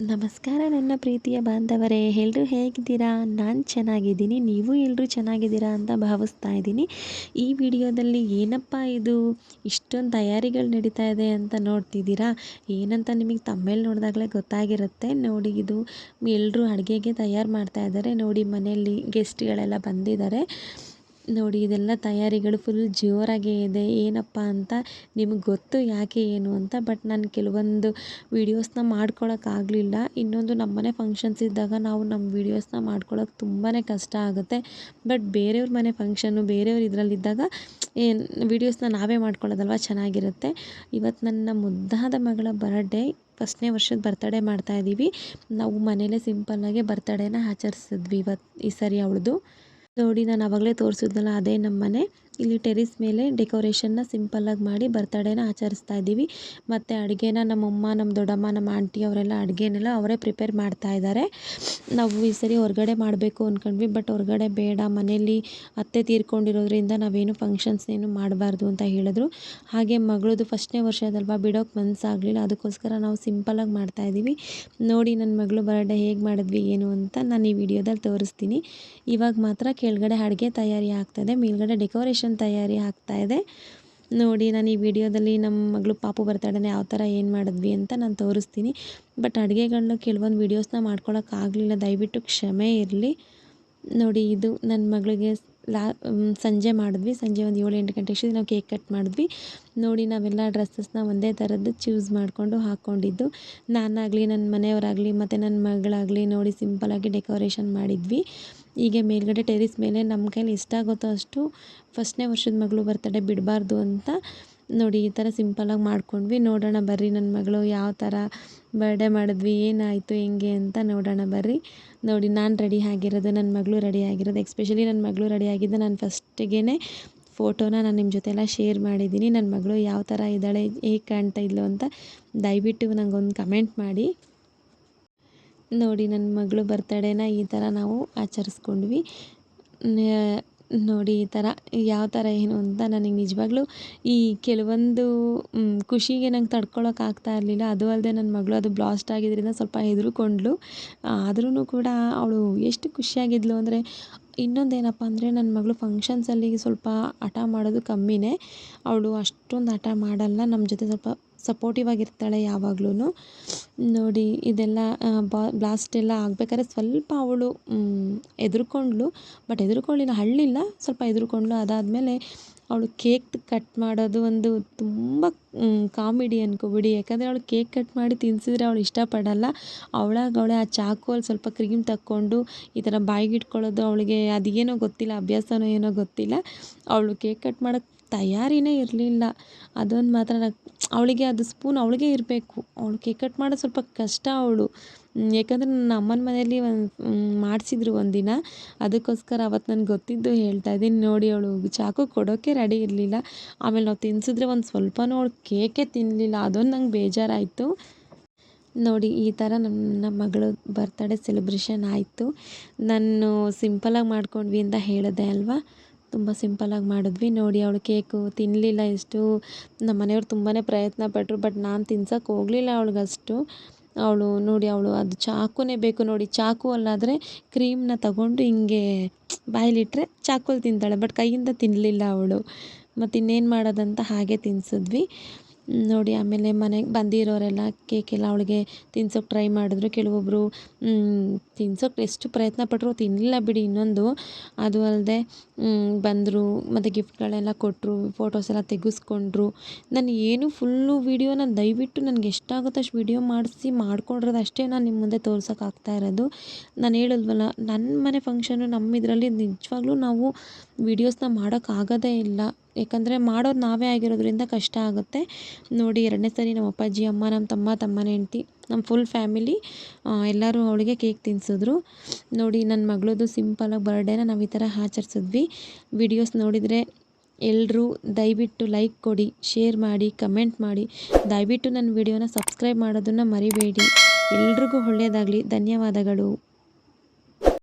ನಮಸ್ಕಾರ ನನ್ನ ಪ್ರೀತಿಯ ಬಾಂಧವರೇ ಎಲ್ಲರೂ ಹೇಗಿದ್ದೀರಾ? ನಾನು ಚೆನ್ನಾಗಿದ್ದೀನಿ, ನೀವು ಎಲ್ಲರೂ ಚೆನ್ನಾಗಿದ್ದೀರಾ ಅಂತ ಭಾವಿಸ್ತಾ ಇದ್ದೀನಿ. ಈ ವಿಡಿಯೋದಲ್ಲಿ ಏನಪ್ಪ ಇದು? ಇಷ್ಟೊಂದು ತಯಾರಿಗಳು ನಡೀತಾ ಇದೆ ಅಂತ ನೋಡ್ತಿದ್ದೀರಾ? ಏನಂತ ನಿಮಗೆ ತಮ್ಮೇಲೆ ನೋಡಿದಾಗಲೇ ಗೊತ್ತಾಗಿರುತ್ತೆ. ನೋಡಿ, ಇದು ಎಲ್ಲರೂ ಅಡುಗೆಗೆ ತಯಾರು ಮಾಡ್ತಾ ಇದ್ದಾರೆ ನೋಡಿ, ಮನೆಯಲ್ಲಿ ಗೆಸ್ಟ್ಗಳೆಲ್ಲ ಬಂದಿದ್ದಾರೆ ನೋಡಿ, ಇದೆಲ್ಲ ತಯಾರಿಗಳು ಫುಲ್ ಜೋರಾಗೇ ಇದೆ. ಏನಪ್ಪ ಅಂತ ನಿಮಗೆ ಗೊತ್ತು ಯಾಕೆ ಏನು ಅಂತ ಬಟ್ ನಾನು ಕೆಲವೊಂದು ವೀಡಿಯೋಸ್ನ ಮಾಡ್ಕೊಳಕ್ಕಾಗಲಿಲ್ಲ ಇನ್ನೊಂದು ನಮ್ಮನೆ ಫಂಕ್ಷನ್ಸ್ ಇದ್ದಾಗ ನಾವು ನಮ್ಮ ವೀಡಿಯೋಸ್ನ ಮಾಡ್ಕೊಳಕ್ಕೆ ತುಂಬಾ ಕಷ್ಟ ಆಗುತ್ತೆ. ಬಟ್ ಬೇರೆಯವ್ರ ಮನೆ ಫಂಕ್ಷನ್ನು ಬೇರೆಯವ್ರ ಇದರಲ್ಲಿದ್ದಾಗ ಏನು ವೀಡಿಯೋಸ್ನ ನಾವೇ ಮಾಡ್ಕೊಳ್ಳೋದಲ್ವ ಚೆನ್ನಾಗಿರುತ್ತೆ. ಇವತ್ತು ನನ್ನ ಮುದ್ದಾದ ಮಗಳ ಬರ್ಡೇ ಫಸ್ಟ್ನೇ ವರ್ಷದ ಬರ್ತಡೇ ಮಾಡ್ತಾಯಿದ್ದೀವಿ ನಾವು ಮನೇಲೇ ಸಿಂಪಲ್ಲಾಗೆ ಬರ್ತಡೇನ ಆಚರಿಸಿದ್ವಿ ಇವತ್ತು ಈ ಸರಿ ಅವಳದು. ನೋಡಿ ನಾನು ಆವಾಗಲೇ ತೋರಿಸಿದ್ನಲ್ಲ ಅದೇ ನಮ್ಮ ಮನೆ ಇಲ್ಲಿ ಟೆರಿಸ್ ಮೇಲೆ ಡೆಕೋರೇಷನ್ನ ಸಿಂಪಲ್ಲಾಗಿ ಮಾಡಿ ಬರ್ತಡೇನ ಆಚರಿಸ್ತಾ ಇದ್ದೀವಿ. ಮತ್ತು ಅಡುಗೆನ ನಮ್ಮಮ್ಮ ನಮ್ಮ ದೊಡ್ಡಮ್ಮ, ನಮ್ಮ ಆಂಟಿ ಅವರೆಲ್ಲ ಅಡುಗೆನೆಲ್ಲ ಅವರೇ ಪ್ರಿಪೇರ್ ಮಾಡ್ತಾ ಇದ್ದಾರೆ. ನಾವು ಈ ಸರಿ ಹೊರಗಡೆ ಮಾಡಬೇಕು ಅಂದ್ಕೊಂಡ್ವಿ ಬಟ್ ಹೊರಗಡೆ ಬೇಡ, ಮನೆಯಲ್ಲಿ ಅತ್ತೆ ತೀರ್ಕೊಂಡಿರೋದ್ರಿಂದ ನಾವೇನು ಫಂಕ್ಷನ್ಸ್ ಏನು ಮಾಡಬಾರ್ದು ಅಂತ ಹೇಳಿದ್ರು. ಹಾಗೆ ಮಗಳದು ಫಸ್ಟ್ನೇ ವರ್ಷದಲ್ವಾ, ಬಿಡೋಕೆ ಮನಸ್ಸಾಗಲಿಲ್ಲ ಅದಕ್ಕೋಸ್ಕರ ನಾವು ಸಿಂಪಲಾಗಿ ಮಾಡ್ತಾ ಇದ್ದೀವಿ. ನೋಡಿ ನನ್ನ ಮಗಳು ಬರ್ಡೇ ಹೇಗೆ ಮಾಡಿದ್ವಿ, ಏನು ಅಂತ ನಾನು ಈ ವಿಡಿಯೋದಲ್ಲಿ ತೋರಿಸ್ತೀನಿ. ಇವಾಗ ಮಾತ್ರ ಕೆಳಗಡೆ ಅಡುಗೆ ತಯಾರಿ ಆಗ್ತದೆ. ಮೇಲ್ಗಡೆ ಡೆಕೋರೇಷನ್ ತಯಾರಿ ಆಗ್ತಾಯಿದೆ ನೋಡಿ, ನಾನು ಈ ವಿಡಿಯೋದಲ್ಲಿ ನಮ್ಮ ಮಗಳು ಪಾಪು ಬರ್ತಾಡನೆ ಯಾವ ಥರ ಏನು ಮಾಡಿದ್ವಿ ಅಂತ ನಾನು ತೋರಿಸ್ತೀನಿ. ಬಟ್ ಅಡುಗೆಗಳನ್ನ ಕೆಲವೊಂದು ವೀಡಿಯೋಸ್ನ ಮಾಡ್ಕೊಳಕ್ಕಾಗಲಿಲ್ಲ ದಯವಿಟ್ಟು ಕ್ಷಮೆ ಇರಲಿ. ನೋಡಿ, ಇದು ನನ್ನ ಮಗಳಿಗೆ ಲಾ ಸಂಜೆ ಮಾಡಿದ್ವಿ. ಸಂಜೆ ಒಂದು ಏಳು ಎಂಟು ಗಂಟೆ ನಾವು ಕೇಕ್ ಕಟ್ ಮಾಡಿದ್ವಿ. ನೋಡಿ, ನಾವೆಲ್ಲ ಡ್ರೆಸ್ಸಸ್ನ ಒಂದೇ ಥರದ್ದು ಚೂಸ್ ಮಾಡಿಕೊಂಡು ಹಾಕ್ಕೊಂಡಿದ್ದು ನಾನಾಗಲಿ ನನ್ನ ಮನೆಯವರಾಗಲಿ, ಮತ್ತು ನನ್ನ ಮಗಳಾಗಲಿ ನೋಡಿ ಸಿಂಪಲಾಗಿ ಡೆಕೋರೇಷನ್ ಮಾಡಿದ್ವಿ. ಹೀಗೆ ಮೇಲ್ಗಡೆ ಟೆರಿಸ್ ಮೇಲೆ ನಮ್ಮ ಕೈಲಿ ಎಷ್ಟಾಗುತ್ತೋ ಅಷ್ಟು ಫಸ್ಟ್ನೇ ವರ್ಷದ ಮಗಳು ಬರ್ತಡೇ ಬಿಡಬಾರ್ದು ಅಂತ ನೋಡಿ, ಈ ಥರ ಸಿಂಪಲಾಗಿ ಮಾಡ್ಕೊಂಡ್ವಿ. ನೋಡೋಣ ಬರ್ರಿ ನನ್ನ ಮಗಳು ಯಾವ ಥರ ಬರ್ಡೇ ಮಾಡಿದ್ವಿ, ಏನಾಯಿತು, ಹೆಂಗೆ ಅಂತ ನೋಡೋಣ ಬರ್ರಿ. ನೋಡಿ, ನಾನು ರೆಡಿ ಆಗಿರೋದು ನನ್ನ ಮಗಳು ರೆಡಿ ಆಗಿರೋದು ಎಕ್ಸ್ಪೆಷಲಿ ನನ್ನ ಮಗಳು ರೆಡಿ ಆಗಿದ್ದು ನಾನು ಫಸ್ಟಿಗೆ ಫೋಟೋನ ನಾನು ನಿಮ್ಮ ಜೊತೆ ಎಲ್ಲ ಶೇರ್ ಮಾಡಿದ್ದೀನಿ. ನನ್ನ ಮಗಳು ಯಾವ ಥರ ಇದ್ದಾಳೆ, ಹೇಗೆ ಕಾಣ್ತಾ ಇದ್ಲು ಅಂತ ದಯವಿಟ್ಟು ನನಗೊಂದು ಕಮೆಂಟ್ ಮಾಡಿ. ನೋಡಿ ನನ್ನ ಮಗಳು ಬರ್ತಡೇನ ಈ ಥರ ನಾವು ಆಚರಿಸ್ಕೊಂಡ್ವಿ. ನೋಡಿ ಈ ಥರ, ಯಾವ ಥರ ಏನು ಅಂತ ನನಗೆ ನಿಜವಾಗ್ಲೂ ಈ ಕೆಲವೊಂದು ಖುಷಿಗೆ ನಂಗೆ ತಡ್ಕೊಳಕ್ಕೆ ಆಗ್ತಾ ಇರಲಿಲ್ಲ. ಅದು ಅಲ್ಲದೆ ನನ್ನ ಮಗಳು ಅದು ಬ್ಲಾಸ್ಟ್ ಆಗಿದ್ದರಿಂದ ಸ್ವಲ್ಪ ಹೆದರ್ಕೊಂಡ್ಳು. ಆದ್ರೂ ಕೂಡ ಅವಳು ಎಷ್ಟು ಖುಷಿಯಾಗಿದ್ಲು ಅಂದರೆ, ಇನ್ನೊಂದೇನಪ್ಪ ಅಂದರೆ ನನ್ನ ಮಗಳು ಫಂಕ್ಷನ್ಸಲ್ಲಿ ಸ್ವಲ್ಪ ಹಠ ಮಾಡೋದು ಕಮ್ಮಿನೇ. ಅವಳು ಅಷ್ಟೊಂದು ಹಠ ಮಾಡಲ್ಲ. ನಮ್ಮ ಜೊತೆ ಸ್ವಲ್ಪ ಸಪೋರ್ಟಿವ್ ಆಗಿರ್ತಾಳೆ ಯಾವಾಗ್ಲೂ ನೋಡಿ, ಇದೆಲ್ಲ ಬ್ಲಾಸ್ಟ್ ಎಲ್ಲ ಆಗ್ಬೇಕಾದ್ರೆ ಸ್ವಲ್ಪ ಅವಳು ಹೆದ್ರುಕೊಂಡ್ಳು ಬಟ್ ಹೆದ್ರುಕೊಳ್ಳಿಲ್ಲ ಹಳ್ಳಿಲ್ಲ, ಸ್ವಲ್ಪ ಹೆದ್ರುಕೊಂಡ್ಳು ಅದಾದಮೇಲೆ ಅವಳು ಕೇಕ್ ಕಟ್ ಮಾಡೋದು ಒಂದು ತುಂಬ ಕಾಮಿಡಿ ಅನ್ಕೋಬಿಡಿ. ಯಾಕಂದರೆ ಅವಳು ಕೇಕ್ ಕಟ್ ಮಾಡಿ ತಿನ್ಸಿದ್ರೆ ಅವಳು ಇಷ್ಟಪಡಲ್ಲ. ಅವಳಾಗ ಅವಳೇ ಆ ಚಾಕುವಲ್ಲಿ ಸ್ವಲ್ಪ ಕ್ರೀಮ್ ತಕ್ಕೊಂಡು ಈ ಥರ ಬಾಯಿಗಿಟ್ಕೊಳ್ಳೋದು ಅವಳಿಗೆ ಅದೇನೋ ಗೊತ್ತಿಲ್ಲ, ಅಭ್ಯಾಸನೋ ಏನೋ ಗೊತ್ತಿಲ್ಲ. ಅವಳು ಕೇಕ್ ಕಟ್ ಮಾಡೋಕ್ಕೆ ತಯಾರಿನೇ ಇರಲಿಲ್ಲ. ಅದೊಂದು ಮಾತ್ರ ಅವಳಿಗೆ ಅದು ಸ್ಪೂನ್ ಅವಳಿಗೆ ಇರಬೇಕು. ಅವಳು ಕೇಕ್ ಕಟ್ ಮಾಡೋದು ಸ್ವಲ್ಪ ಕಷ್ಟ ಅವಳು. ಯಾಕಂದರೆ ನನ್ನ ಅಮ್ಮನ ಮನೆಯಲ್ಲಿ ಒಂದು ಮಾಡಿಸಿದ್ರು ಒಂದಿನ. ಅದಕ್ಕೋಸ್ಕರ ಅವತ್ತು ನನಗೆ ಗೊತ್ತಿದ್ದು ಹೇಳ್ತಾ ಇದ್ದೀನಿ. ನೋಡಿ ಅವಳು ಚಾಕು ಕೊಡೋಕ್ಕೆ ರೆಡಿ ಇರಲಿಲ್ಲ. ಆಮೇಲೆ ನಾವು ತಿನ್ಸಿದ್ರೆ ಒಂದು ಸ್ವಲ್ಪನೂ ಅವಳು ಕೇಕೆ ತಿನ್ನಲಿಲ್ಲ ಅದೊಂದು ನಂಗೆ ಬೇಜಾರಾಯಿತು. ನೋಡಿ, ಈ ಥರ ನನ್ನ ಮಗಳು ಬರ್ತಡೇ ಸೆಲೆಬ್ರೇಷನ್ ಆಯಿತು. ನಾನು ಸಿಂಪಲಾಗಿ ಮಾಡ್ಕೊಂಡ್ವಿ ಅಂತ ಹೇಳಿದೆ ಅಲ್ವಾ? ತುಂಬ ಸಿಂಪಲಾಗಿ ಮಾಡಿದ್ವಿ. ನೋಡಿ, ಅವಳು ಕೇಕು ತಿನ್ನಲಿಲ್ಲ ಎಷ್ಟು ನಮ್ಮ ಮನೆಯವ್ರು ತುಂಬಾ ಪ್ರಯತ್ನ ಪಟ್ಟರು ಬಟ್ ನಾನು ತಿನ್ಸೋಕೆ ಹೋಗಲಿಲ್ಲ ಅವಳಿಗಷ್ಟು. ಅವಳು ನೋಡಿ, ಅವಳು ಅದು ಚಾಕುನೇ ಬೇಕು ನೋಡಿ. ಚಾಕು ಅಲ್ಲಾದರೆ ಕ್ರೀಮ್ನ ತಗೊಂಡು ಹಿಂಗೆ ಬಾಯಲ್ಲಿಟ್ಟರೆ ಚಾಕುಲಿ ತಿಂತಾಳೆ, ಬಟ್ ಕೈಯಿಂದ ತಿನ್ನಲಿಲ್ಲ ಅವಳು. ಮತ್ತು ಇನ್ನೇನು ಮಾಡೋದಂತ ಹಾಗೆ ತಿನ್ಸಿದ್ವಿ. ನೋಡಿ ಆಮೇಲೆ ಮನೆಗೆ ಬಂದಿರೋರೆಲ್ಲ ಕೇಕೆಲ್ಲ ಅವಳಿಗೆ ತಿನ್ಸೋಕೆ ಟ್ರೈ ಮಾಡಿದ್ರು. ಕೆಲವೊಬ್ಬರು ತಿನ್ಸೋಕೆ ಎಷ್ಟು ಪ್ರಯತ್ನ ಪಟ್ಟರು ತಿನ್ನಲಿಲ್ಲ ಬಿಡಿ ಇನ್ನೊಂದು. ಅದು ಅಲ್ಲದೆ ಬಂದರು, ಮತ್ತು ಗಿಫ್ಟ್ಗಳೆಲ್ಲ ಕೊಟ್ಟರು ಫೋಟೋಸ್ ಎಲ್ಲ ತೆಗೆಸ್ಕೊಂಡ್ರು. ನಾನು ಏನು ಫುಲ್ಲು ವೀಡಿಯೋನ ದಯವಿಟ್ಟು ನನಗೆ ಎಷ್ಟಾಗುತ್ತೋ ಅಷ್ಟು ವೀಡಿಯೋ ಮಾಡಿಸಿ ಮಾಡ್ಕೊಂಡಿರೋದು ಅಷ್ಟೇ ನಾನು ನಿಮ್ಮ ಮುಂದೆ ತೋರ್ಸೋಕ್ಕಾಗ್ತಾ ಇರೋದು. ನಾನು ಹೇಳಿದ್ವಲ್ಲ ನನ್ನ ಮನೆ ಫಂಕ್ಷನು ನಮ್ಮ ಇದರಲ್ಲಿ ನಿಜವಾಗ್ಲೂ ನಾವು ವೀಡಿಯೋಸ್ನ ಮಾಡೋಕ್ಕಾಗೋದೇ ಇಲ್ಲ. ಯಾಕಂದರೆ ಮಾಡೋದು ನಾವೇ ಆಗಿರೋದ್ರಿಂದ ಕಷ್ಟ ಆಗುತ್ತೆ. ನೋಡಿ, ಎರಡನೇ ಸರಿ ನಮ್ಮ ಅಪ್ಪಾಜಿ, ಅಮ್ಮ, ನಮ್ಮ ತಮ್ಮ, ತಮ್ಮನ ಹೆಂಡ್ತಿ, ನಮ್ಮ ಫುಲ್ ಫ್ಯಾಮಿಲಿ ಎಲ್ಲರೂ ಅವಳಿಗೆ ಕೇಕ್ ತಿನ್ನಿಸಿದ್ರು ನೋಡಿ ನನ್ನ ಮಗಳದು ಸಿಂಪಲಾಗಿ ಬರ್ಡೇನ ನಾವು ಈ ಥರ ಆಚರಿಸಿದ್ವಿ. ವಿಡಿಯೋಸ್ ನೋಡಿದರೆ ಎಲ್ಲರೂ ದಯವಿಟ್ಟು ಲೈಕ್ ಕೊಡಿ ಶೇರ್ ಮಾಡಿ ಕಮೆಂಟ್ ಮಾಡಿ. ದಯವಿಟ್ಟು ನನ್ನ ವಿಡಿಯೋನ ಸಬ್ಸ್ಕ್ರೈಬ್ ಮಾಡೋದನ್ನು ಮರಿಬೇಡಿ. ಎಲ್ರಿಗೂ ಒಳ್ಳೆಯದಾಗಲಿ ಧನ್ಯವಾದಗಳು.